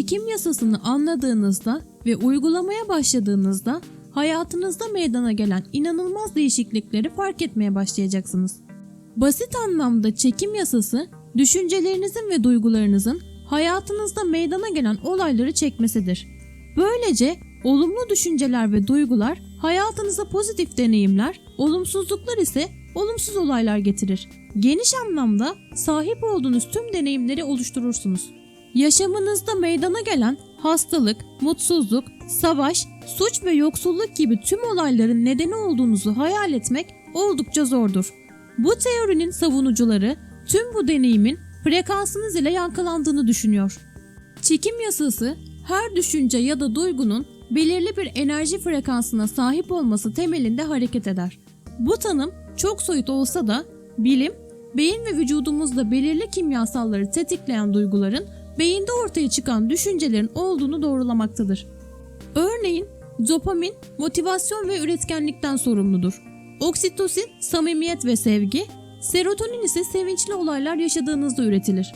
Çekim yasasını anladığınızda ve uygulamaya başladığınızda hayatınızda meydana gelen inanılmaz değişiklikleri fark etmeye başlayacaksınız. Basit anlamda çekim yasası düşüncelerinizin ve duygularınızın hayatınızda meydana gelen olayları çekmesidir. Böylece olumlu düşünceler ve duygular hayatınıza pozitif deneyimler, olumsuzluklar ise olumsuz olaylar getirir. Geniş anlamda sahip olduğunuz tüm deneyimleri oluşturursunuz. Yaşamınızda meydana gelen hastalık, mutsuzluk, savaş, suç ve yoksulluk gibi tüm olayların nedeni olduğunuzu hayal etmek oldukça zordur. Bu teorinin savunucuları tüm bu deneyimin frekansınız ile yankılandığını düşünüyor. Çekim yasası her düşünce ya da duygunun belirli bir enerji frekansına sahip olması temelinde hareket eder. Bu tanım çok soyut olsa da bilim, beyin ve vücudumuzda belirli kimyasalları tetikleyen duyguların beyinde ortaya çıkan düşüncelerin olduğunu doğrulamaktadır. Örneğin dopamin motivasyon ve üretkenlikten sorumludur. Oksitosin samimiyet ve sevgi, serotonin ise sevinçli olaylar yaşadığınızda üretilir.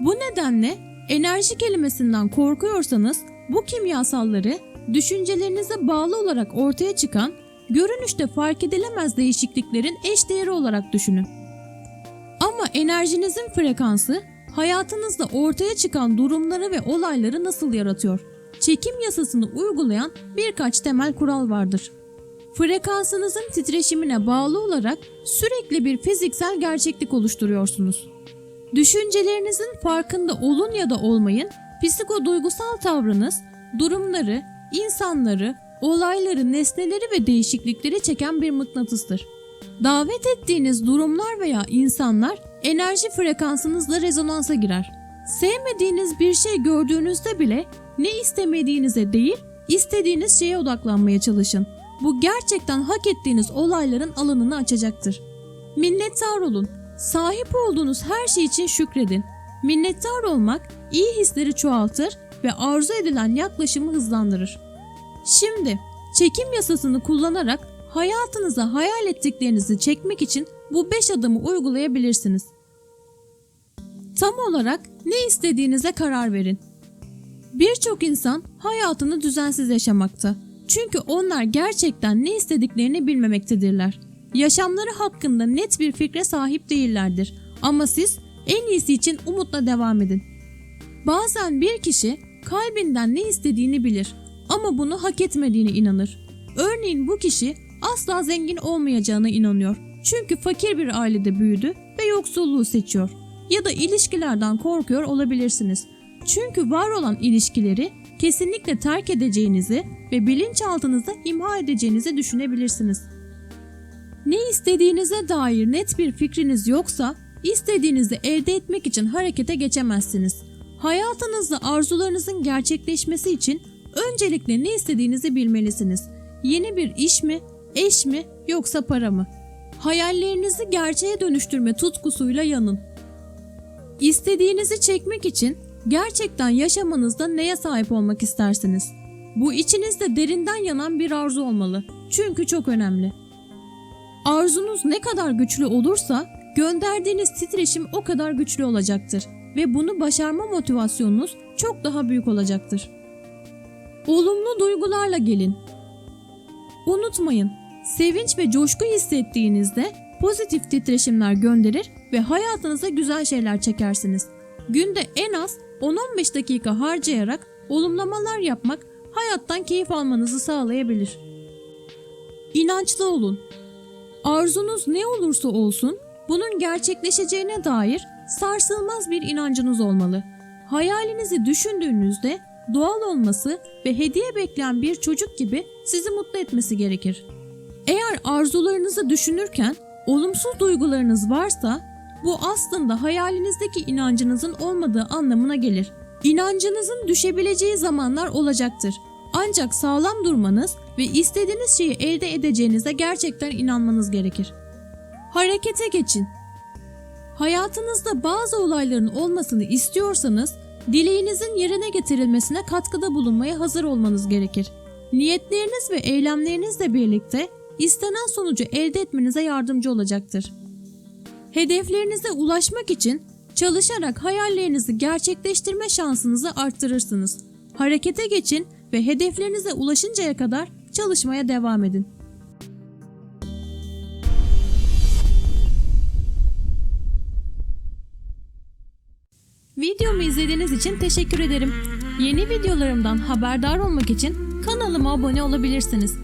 Bu nedenle enerji kelimesinden korkuyorsanız bu kimyasalları düşüncelerinize bağlı olarak ortaya çıkan görünüşte fark edilemez değişikliklerin eşdeğeri olarak düşünün. Ama enerjinizin frekansı hayatınızda ortaya çıkan durumları ve olayları nasıl yaratıyor? Çekim yasasını uygulayan birkaç temel kural vardır. Frekansınızın titreşimine bağlı olarak sürekli bir fiziksel gerçeklik oluşturuyorsunuz. Düşüncelerinizin farkında olun ya da olmayın, psikoduygusal tavrınız, durumları, insanları, olayları, nesneleri ve değişiklikleri çeken bir mıknatıstır. Davet ettiğiniz durumlar veya insanlar enerji frekansınızla rezonansa girer. Sevmediğiniz bir şey gördüğünüzde bile ne istemediğinize değil, istediğiniz şeye odaklanmaya çalışın. Bu gerçekten hak ettiğiniz olayların alanını açacaktır. Minnettar olun. Sahip olduğunuz her şey için şükredin. Minnettar olmak iyi hisleri çoğaltır ve arzu edilen yaklaşımı hızlandırır. Şimdi çekim yasasını kullanarak hayatınıza hayal ettiklerinizi çekmek için bu 5 adımı uygulayabilirsiniz. Tam olarak ne istediğinize karar verin. Birçok insan hayatını düzensiz yaşamakta. Çünkü onlar gerçekten ne istediklerini bilmemektedirler. Yaşamları hakkında net bir fikre sahip değillerdir. Ama siz en iyisi için umutla devam edin. Bazen bir kişi kalbinden ne istediğini bilir ama bunu hak etmediğine inanır. Örneğin bu kişi asla zengin olmayacağına inanıyor. Çünkü fakir bir ailede büyüdü ve yoksulluğu seçiyor. Ya da ilişkilerden korkuyor olabilirsiniz. Çünkü var olan ilişkileri kesinlikle terk edeceğinizi ve bilinçaltınızda imha edeceğinizi düşünebilirsiniz. Ne istediğinize dair net bir fikriniz yoksa istediğinizi elde etmek için harekete geçemezsiniz. Hayatınızda arzularınızın gerçekleşmesi için öncelikle ne istediğinizi bilmelisiniz. Yeni bir iş mi, eş mi yoksa para mı? Hayallerinizi gerçeğe dönüştürme tutkusuyla yanın. İstediğinizi çekmek için gerçekten yaşamanızda neye sahip olmak istersiniz? Bu içinizde derinden yanan bir arzu olmalı. Çünkü çok önemli. Arzunuz ne kadar güçlü olursa gönderdiğiniz titreşim o kadar güçlü olacaktır ve bunu başarma motivasyonunuz çok daha büyük olacaktır. Olumlu duygularla gelin. Unutmayın, sevinç ve coşku hissettiğinizde pozitif titreşimler gönderir ve hayatınıza güzel şeyler çekersiniz. Günde en az 10-15 dakika harcayarak olumlamalar yapmak hayattan keyif almanızı sağlayabilir. İnançlı olun. Arzunuz ne olursa olsun bunun gerçekleşeceğine dair sarsılmaz bir inancınız olmalı. Hayalinizi düşündüğünüzde doğal olması ve hediye bekleyen bir çocuk gibi sizi mutlu etmesi gerekir. Eğer arzularınızı düşünürken olumsuz duygularınız varsa bu aslında hayalinizdeki inancınızın olmadığı anlamına gelir. İnancınızın düşebileceği zamanlar olacaktır. Ancak sağlam durmanız ve istediğiniz şeyi elde edeceğinize gerçekten inanmanız gerekir. Harekete geçin. Hayatınızda bazı olayların olmasını istiyorsanız dileğinizin yerine getirilmesine katkıda bulunmaya hazır olmanız gerekir. Niyetleriniz ve eylemlerinizle birlikte istenen sonucu elde etmenize yardımcı olacaktır. Hedeflerinize ulaşmak için Çalışarak hayallerinizi gerçekleştirme şansınızı arttırırsınız. Harekete geçin ve hedeflerinize ulaşıncaya kadar çalışmaya devam edin. Videomu izlediğiniz için teşekkür ederim. Yeni videolarımdan haberdar olmak için kanalıma abone olabilirsiniz.